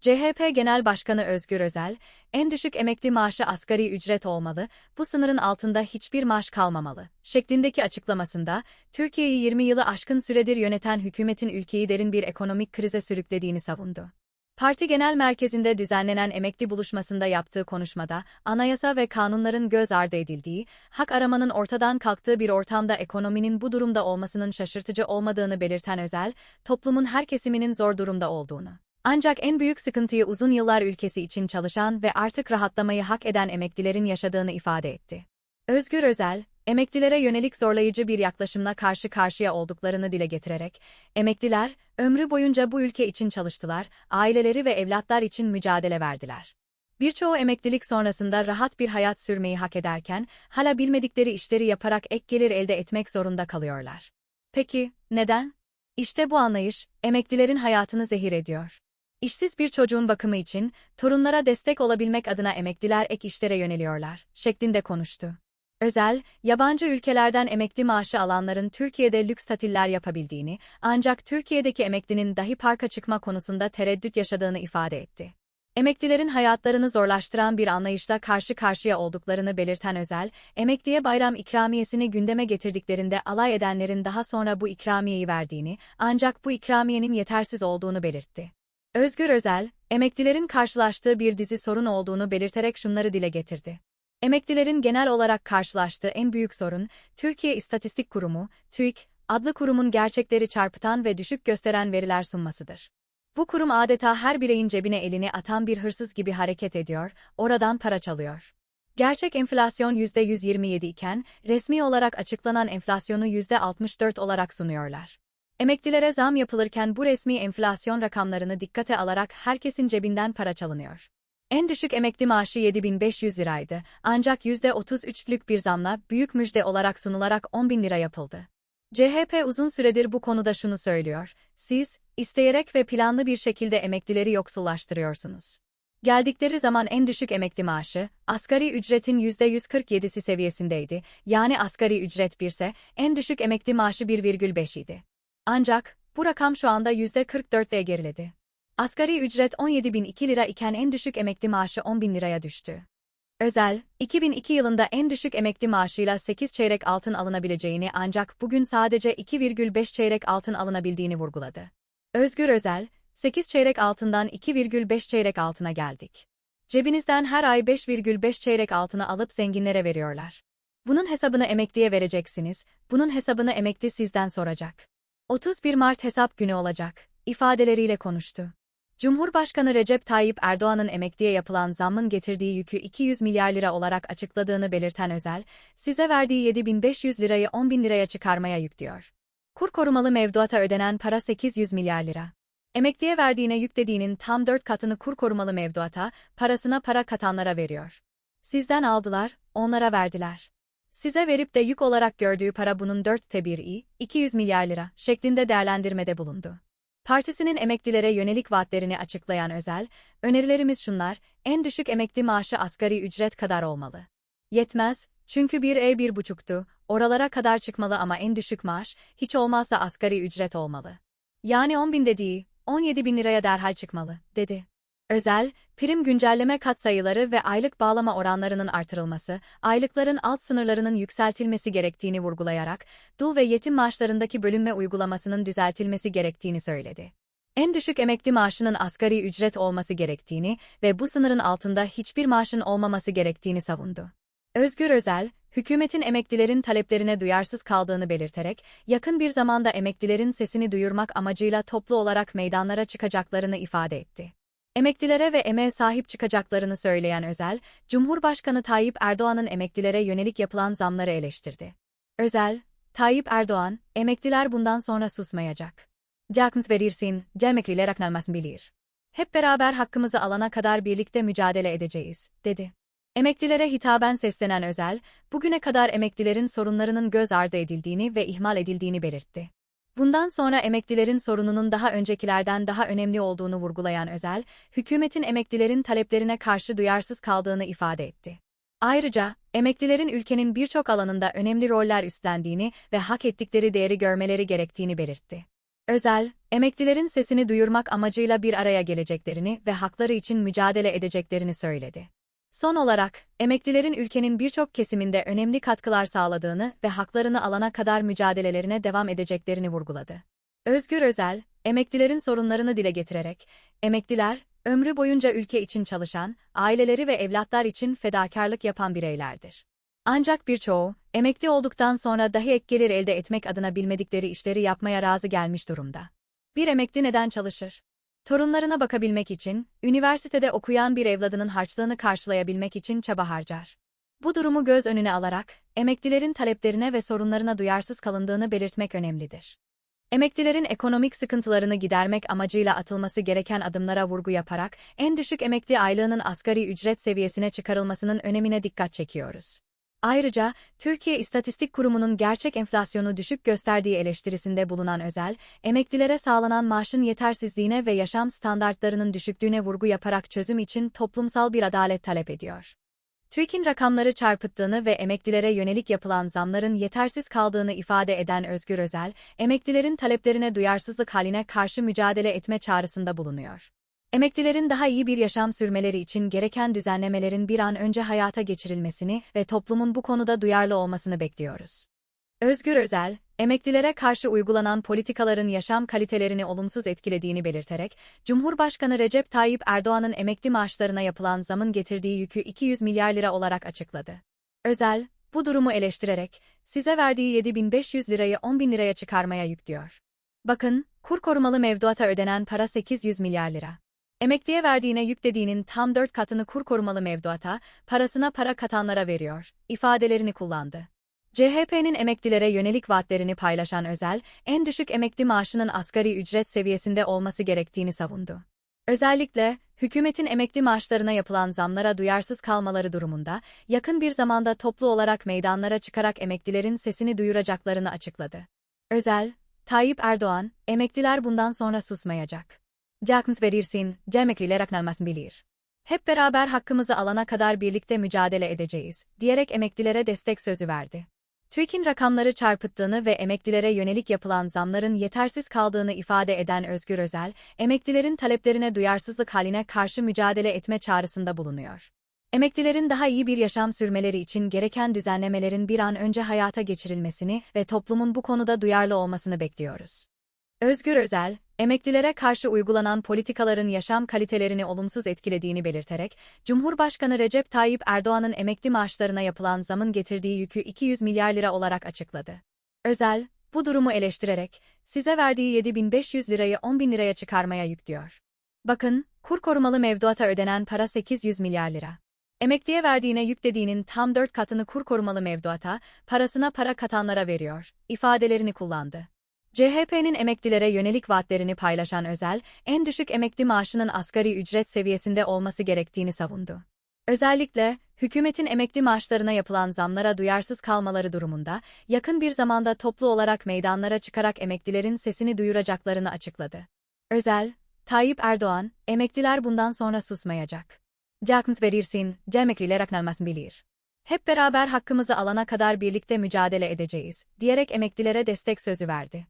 CHP Genel Başkanı Özgür Özel, en düşük emekli maaşı asgari ücret olmalı, bu sınırın altında hiçbir maaş kalmamalı, şeklindeki açıklamasında, Türkiye'yi 20 yılı aşkın süredir yöneten hükümetin ülkeyi derin bir ekonomik krize sürüklediğini savundu. Parti Genel Merkezi'nde düzenlenen emekli buluşmasında yaptığı konuşmada, anayasa ve kanunların göz ardı edildiği, hak aramanın ortadan kalktığı bir ortamda ekonominin bu durumda olmasının şaşırtıcı olmadığını belirten Özel, toplumun her kesiminin zor durumda olduğunu. Ancak en büyük sıkıntıyı uzun yıllar ülkesi için çalışan ve artık rahatlamayı hak eden emeklilerin yaşadığını ifade etti. Özgür Özel, emeklilere yönelik zorlayıcı bir yaklaşımla karşı karşıya olduklarını dile getirerek, emekliler, ömrü boyunca bu ülke için çalıştılar, aileleri ve evlatlar için mücadele verdiler. Birçoğu emeklilik sonrasında rahat bir hayat sürmeyi hak ederken, hala bilmedikleri işleri yaparak ek gelir elde etmek zorunda kalıyorlar. Peki, neden? İşte bu anlayış, emeklilerin hayatını zehir ediyor. İşsiz bir çocuğun bakımı için, torunlara destek olabilmek adına emekliler ek işlere yöneliyorlar, şeklinde konuştu. Özel, yabancı ülkelerden emekli maaşı alanların Türkiye'de lüks tatiller yapabildiğini, ancak Türkiye'deki emeklinin dahi parka çıkma konusunda tereddüt yaşadığını ifade etti. Emeklilerin hayatlarını zorlaştıran bir anlayışla karşı karşıya olduklarını belirten Özel, emekliye bayram ikramiyesini gündeme getirdiklerinde alay edenlerin daha sonra bu ikramiyeyi verdiğini, ancak bu ikramiyenin yetersiz olduğunu belirtti. Özgür Özel, emeklilerin karşılaştığı bir dizi sorun olduğunu belirterek şunları dile getirdi. Emeklilerin genel olarak karşılaştığı en büyük sorun, Türkiye İstatistik Kurumu, TÜİK, adlı kurumun gerçekleri çarpıtan ve düşük gösteren veriler sunmasıdır. Bu kurum adeta her bireyin cebine elini atan bir hırsız gibi hareket ediyor, oradan para çalıyor. Gerçek enflasyon %127 iken, resmi olarak açıklanan enflasyonu %64 olarak sunuyorlar. Emeklilere zam yapılırken bu resmi enflasyon rakamlarını dikkate alarak herkesin cebinden para çalınıyor. En düşük emekli maaşı 7500 liraydı, ancak %33'lük bir zamla büyük müjde olarak sunularak 10 bin lira yapıldı. CHP uzun süredir bu konuda şunu söylüyor, siz, isteyerek ve planlı bir şekilde emeklileri yoksullaştırıyorsunuz. Geldikleri zaman en düşük emekli maaşı, asgari ücretin %147'si seviyesindeydi, yani asgari ücret 1 ise, en düşük emekli maaşı 1,5 idi. Ancak, bu rakam şu anda %44'e geriledi. Asgari ücret 17.002 lira iken en düşük emekli maaşı 10.000 liraya düştü. Özel, 2002 yılında en düşük emekli maaşıyla 8 çeyrek altın alınabileceğini ancak bugün sadece 2,5 çeyrek altın alınabildiğini vurguladı. Özgür Özel, 8 çeyrek altından 2,5 çeyrek altına geldik. Cebinizden her ay 5,5 çeyrek altını alıp zenginlere veriyorlar. Bunun hesabını emekliye vereceksiniz, bunun hesabını emekli sizden soracak. 31 Mart hesap günü olacak, ifadeleriyle konuştu. Cumhurbaşkanı Recep Tayyip Erdoğan'ın emekliye yapılan zammın getirdiği yükü 200 milyar lira olarak açıkladığını belirten Özel, size verdiği 7500 lirayı 10 bin liraya çıkarmaya yüklüyor. Kur korumalı mevduata ödenen para 800 milyar lira. Emekliye verdiğine yüklediğinin tam 4 katını kur korumalı mevduata, parasına para katanlara veriyor. Sizden aldılar, onlara verdiler. Size verip de yük olarak gördüğü para bunun dörtte biri, 200 milyar lira şeklinde değerlendirmede bulundu. Partisinin emeklilere yönelik vaatlerini açıklayan Özel, önerilerimiz şunlar, en düşük emekli maaşı asgari ücret kadar olmalı. Yetmez, çünkü bir e bir buçuktu, oralara kadar çıkmalı ama en düşük maaş, hiç olmazsa asgari ücret olmalı. Yani 10 bin dediği, 17 bin liraya derhal çıkmalı, dedi. Özel, prim güncelleme katsayıları ve aylık bağlama oranlarının artırılması, aylıkların alt sınırlarının yükseltilmesi gerektiğini vurgulayarak, dul ve yetim maaşlarındaki bölünme uygulamasının düzeltilmesi gerektiğini söyledi. En düşük emekli maaşının asgari ücret olması gerektiğini ve bu sınırın altında hiçbir maaşın olmaması gerektiğini savundu. Özgür Özel, hükümetin emeklilerin taleplerine duyarsız kaldığını belirterek, yakın bir zamanda emeklilerin sesini duyurmak amacıyla toplu olarak meydanlara çıkacaklarını ifade etti. Emeklilere ve emeğe sahip çıkacaklarını söyleyen Özel, Cumhurbaşkanı Tayyip Erdoğan'ın emeklilere yönelik yapılan zamları eleştirdi. Özel, Tayyip Erdoğan, emekliler bundan sonra susmayacak. Cakmız verirsin, cemekliler aknalmasın bilir. Hep beraber hakkımızı alana kadar birlikte mücadele edeceğiz, dedi. Emeklilere hitaben seslenen Özel, bugüne kadar emeklilerin sorunlarının göz ardı edildiğini ve ihmal edildiğini belirtti. Bundan sonra emeklilerin sorununun daha öncekilerden daha önemli olduğunu vurgulayan Özel, hükümetin emeklilerin taleplerine karşı duyarsız kaldığını ifade etti. Ayrıca, emeklilerin ülkenin birçok alanında önemli roller üstlendiğini ve hak ettikleri değeri görmeleri gerektiğini belirtti. Özel, emeklilerin sesini duyurmak amacıyla bir araya geleceklerini ve hakları için mücadele edeceklerini söyledi. Son olarak, emeklilerin ülkenin birçok kesiminde önemli katkılar sağladığını ve haklarını alana kadar mücadelelerine devam edeceklerini vurguladı. Özgür Özel, emeklilerin sorunlarını dile getirerek, emekliler, ömrü boyunca ülke için çalışan, aileleri ve evlatlar için fedakarlık yapan bireylerdir. Ancak birçoğu, emekli olduktan sonra dahi ek gelir elde etmek adına bilmedikleri işleri yapmaya razı gelmiş durumda. Bir emekli neden çalışır? Torunlarına bakabilmek için, üniversitede okuyan bir evladının harçlığını karşılayabilmek için çaba harcar. Bu durumu göz önüne alarak, emeklilerin taleplerine ve sorunlarına duyarsız kalındığını belirtmek önemlidir. Emeklilerin ekonomik sıkıntılarını gidermek amacıyla atılması gereken adımlara vurgu yaparak, en düşük emekli aylığının asgari ücret seviyesine çıkarılmasının önemine dikkat çekiyoruz. Ayrıca, Türkiye İstatistik Kurumu'nun gerçek enflasyonu düşük gösterdiği eleştirisinde bulunan özel, emeklilere sağlanan maaşın yetersizliğine ve yaşam standartlarının düşüklüğüne vurgu yaparak çözüm için toplumsal bir adalet talep ediyor. TÜİK'in rakamları çarpıttığını ve emeklilere yönelik yapılan zamların yetersiz kaldığını ifade eden Özgür Özel, emeklilerin taleplerine duyarsızlık haline karşı mücadele etme çağrısında bulunuyor. Emeklilerin daha iyi bir yaşam sürmeleri için gereken düzenlemelerin bir an önce hayata geçirilmesini ve toplumun bu konuda duyarlı olmasını bekliyoruz. Özgür Özel, emeklilere karşı uygulanan politikaların yaşam kalitelerini olumsuz etkilediğini belirterek, Cumhurbaşkanı Recep Tayyip Erdoğan'ın emekli maaşlarına yapılan zamın getirdiği yükü 200 milyar lira olarak açıkladı. Özel, bu durumu eleştirerek, size verdiği 7500 lirayı 10 bin liraya çıkarmaya yüklüyor. Bakın, kur korumalı mevduata ödenen para 800 milyar lira. Emekliye verdiğine yüklediğinin tam dört katını kur korumalı mevduata, parasına para katanlara veriyor, ifadelerini kullandı. CHP'nin emeklilere yönelik vaatlerini paylaşan Özel, en düşük emekli maaşının asgari ücret seviyesinde olması gerektiğini savundu. Özellikle, hükümetin emekli maaşlarına yapılan zamlara duyarsız kalmaları durumunda, yakın bir zamanda toplu olarak meydanlara çıkarak emeklilerin sesini duyuracaklarını açıkladı. Özel, Tayyip Erdoğan, emekliler bundan sonra susmayacak. Cakmız verirsin, cemekliler aknalmasın bilir. Hep beraber hakkımızı alana kadar birlikte mücadele edeceğiz, diyerek emeklilere destek sözü verdi. TÜİK'in rakamları çarpıttığını ve emeklilere yönelik yapılan zamların yetersiz kaldığını ifade eden Özgür Özel, emeklilerin taleplerine duyarsızlık haline karşı mücadele etme çağrısında bulunuyor. Emeklilerin daha iyi bir yaşam sürmeleri için gereken düzenlemelerin bir an önce hayata geçirilmesini ve toplumun bu konuda duyarlı olmasını bekliyoruz. Özgür Özel, emeklilere karşı uygulanan politikaların yaşam kalitelerini olumsuz etkilediğini belirterek, Cumhurbaşkanı Recep Tayyip Erdoğan'ın emekli maaşlarına yapılan zamın getirdiği yükü 200 milyar lira olarak açıkladı. Özel, bu durumu eleştirerek, size verdiği 7500 lirayı 10 bin liraya çıkarmaya yüklüyor. Bakın, kur korumalı mevduata ödenen para 800 milyar lira. Emekliye verdiğine yüklediğinin tam 4 katını kur korumalı mevduata, parasına para katanlara veriyor, ifadelerini kullandı. CHP'nin emeklilere yönelik vaatlerini paylaşan Özel, en düşük emekli maaşının asgari ücret seviyesinde olması gerektiğini savundu. Özellikle, hükümetin emekli maaşlarına yapılan zamlara duyarsız kalmaları durumunda, yakın bir zamanda toplu olarak meydanlara çıkarak emeklilerin sesini duyuracaklarını açıkladı. Özel, Tayyip Erdoğan, emekliler bundan sonra susmayacak. Cakmız verirsin, cemekliler aknalmasın bilir. Hep beraber hakkımızı alana kadar birlikte mücadele edeceğiz, diyerek emeklilere destek sözü verdi.